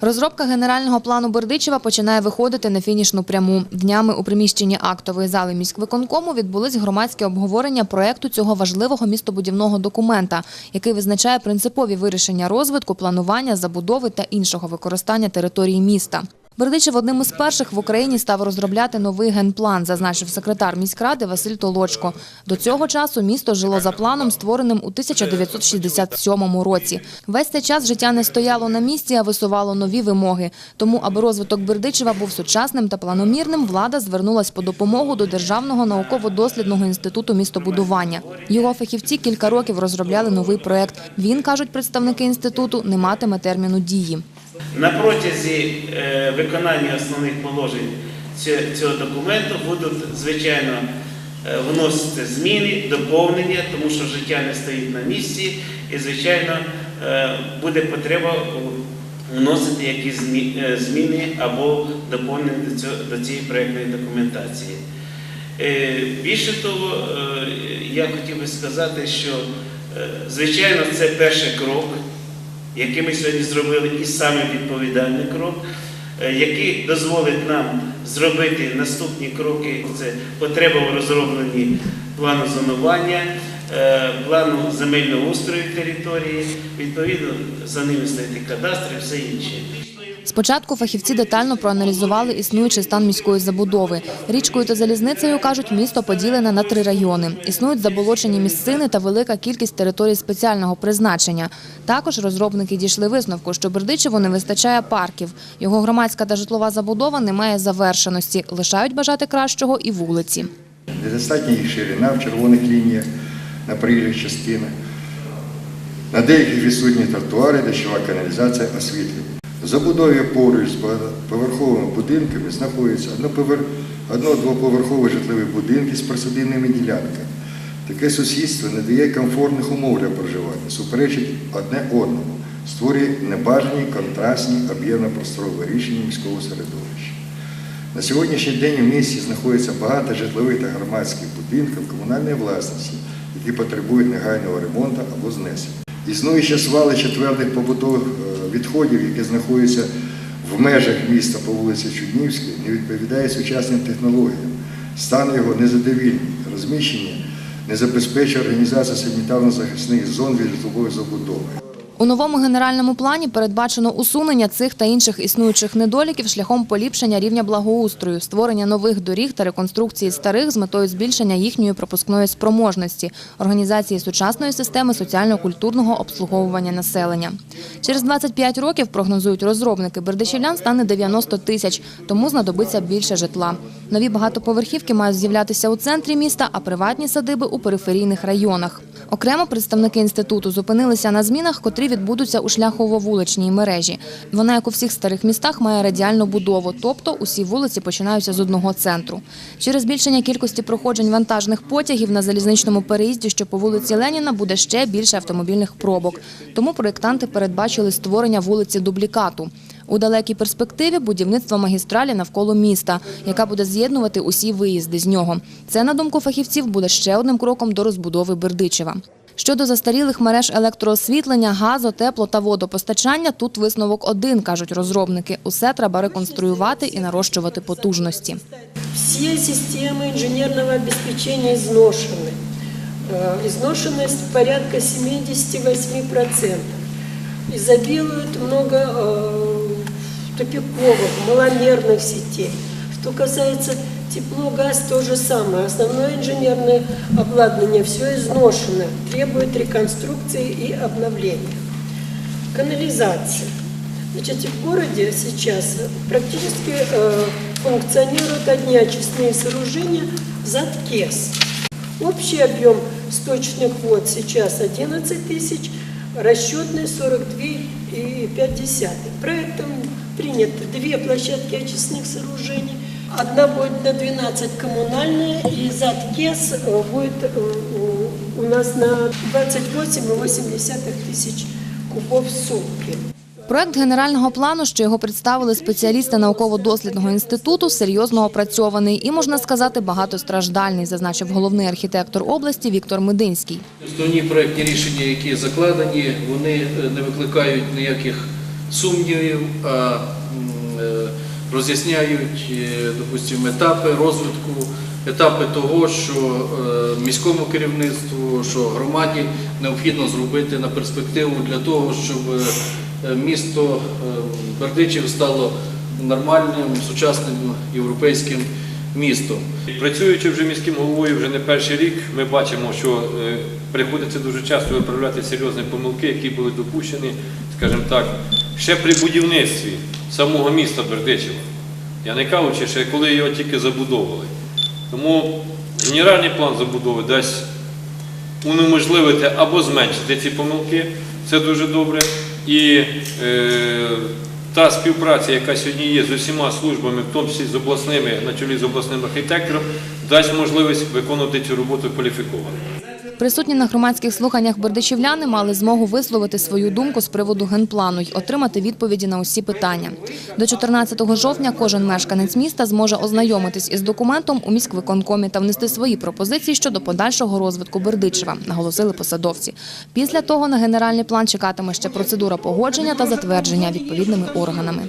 Розробка генерального плану Бердичева починає виходити на фінішну пряму. Днями у приміщенні актової зали міськвиконкому відбулись громадські обговорення проекту цього важливого містобудівного документа, який визначає принципові вирішення розвитку, планування, забудови та іншого використання території міста. Бердичев одним із перших в Україні став розробляти новий генплан, зазначив секретар міськради Василь Толочко. До цього часу місто жило за планом, створеним у 1967 році. Весь цей час життя не стояло на місці, а висувало нові вимоги. Тому, аби розвиток Бердичева був сучасним та планомірним, влада звернулась по допомогу до Державного науково-дослідного інституту містобудування. Його фахівці кілька років розробляли новий проект. Він, кажуть представники інституту, не матиме терміну дії. На протязі е, виконання основних положень цього документу будуть, звичайно, е, вносити зміни, доповнення, тому що життя не стоїть на місці, і, звичайно, е, буде потреба вносити якісь зміни або доповнення до цієї проєктної документації. Більше того, я хотів би сказати, що, звичайно, це перший крок який ми сьогодні зробили, і саме відповідальний крок, е, який дозволить нам зробити наступні кроки. Це потреба в розробленні плану зонування, е, плану земельного устрою території, відповідно за ними і кадастр і все інше. Спочатку фахівці детально проаналізували існуючий стан міської забудови. Річкою та залізницею, кажуть, місто поділене на три райони. Існують заболочені місцини та велика кількість територій спеціального призначення. Також розробники дійшли висновку, що Бердичеву не вистачає парків. Його громадська та житлова забудова не має завершеності. Лишають бажати кращого і вулиці. Недостатня їх ширина в червоних лініях на проїжджих частинах. На деяких відсутні тротуари, дощова каналізація, освітлення. Забудові поруч з багатоповерховими будинками знаходяться одно-двоповерхові житлові будинки з присадибними ділянками. Таке сусідство не дає комфортних умов для проживання, суперечить одне одному, створює небажані контрастні об'ємно-просторові рішення міського середовища. На сьогоднішній день у місті знаходиться багато житлових та громадських будинків комунальної власності, які потребують негайного ремонту або знесення. Існуюче свалище твердих побутових е, відходів, яке знаходиться в межах міста по вулиці Чуднівській, не відповідає сучасним технологіям. Стан його незадовільний, розміщення не забезпечує організацію санітарно-захисних зон від житлової забудови. У новому генеральному плані передбачено усунення цих та інших існуючих недоліків шляхом поліпшення рівня благоустрою, створення нових доріг та реконструкції старих з метою збільшення їхньої пропускної спроможності, організації сучасної системи соціально-культурного обслуговування населення. Через 25 років, прогнозують розробники, бердичівлян стане 90 тисяч, тому знадобиться більше житла. Нові багатоповерхівки мають з'являтися у центрі міста, а приватні садиби у периферійних районах. Окремо представники інституту зупинилися на змінах, котрі відбудуться у шляхово-вуличній мережі. Вона, як у всіх старих містах, має радіальну будову, тобто усі вулиці починаються з одного центру. Через збільшення кількості проходжень вантажних потягів на залізничному переїзді, що по вулиці Леніна, буде ще більше автомобільних пробок. Тому проєктанти передбачили створення вулиці дублікату. У далекій перспективі будівництво магістралі навколо міста, яка буде з'єднувати усі виїзди з нього. Це, на думку фахівців, буде ще одним кроком до розбудови Бердичева. Щодо застарілих мереж електроосвітлення, газу, тепло та водопостачання, тут висновок один, кажуть розробники. Усе треба реконструювати і нарощувати потужності. Все системы инженерного обеспечения изношены. Э, Изношенность порядка 78%. Изобилует много э, тупиковых, маломерных сетей. Что касается тепло, газ, то же самое. Основное инженерное обладнание все изношено, требует реконструкции и обновления. Канализация. Значит, в городе сейчас практически э, функционируют одни очистные сооружения ЗАТКЕС. Общий объем сточных вод сейчас 11 тысяч, расчетный 42,5. Проектом принято две площадки очистных сооружений. Одна будет на 12 коммунальная, и ЗАТКЕС э, будет э, у нас на 28,8 тысяч кубов в сутки. Проект генерального плану, що його представили спеціалісти науково-дослідного інституту, серйозно опрацьований і, можна сказати, багатостраждальний, зазначив головний архітектор області Віктор Мединський. Основні проектні рішення, які закладені, вони е, не викликають ніяких сумнівів, а е, роз'ясняють, е, допустимо, етапи розвитку, етапи того, що е, міському керівництву, що громаді необхідно зробити на перспективу для того, щоб місто Бердичів стало нормальним, сучасним європейським містом. Працюючи вже міським головою вже не перший рік, ми бачимо, що приходиться дуже часто виправляти серйозні помилки, які були допущені, скажімо так, ще при будівництві самого міста Бердичева. Я не кажучи, ще коли його тільки забудовували. Тому генеральний план забудови дасть унеможливити або зменшити ці помилки, це дуже добре. І е, та співпраця, яка сьогодні є з усіма службами, в тому числі з обласними, на чолі з обласним архітектором, дасть можливість виконувати цю роботу кваліфіковано. Присутні на громадських слуханнях бердичівляни мали змогу висловити свою думку з приводу генплану й отримати відповіді на усі питання. До 14 жовтня кожен мешканець міста зможе ознайомитись із документом у міськвиконкомі та внести свої пропозиції щодо подальшого розвитку Бердичева, наголосили посадовці. Після того на генеральний план чекатиме ще процедура погодження та затвердження відповідними органами.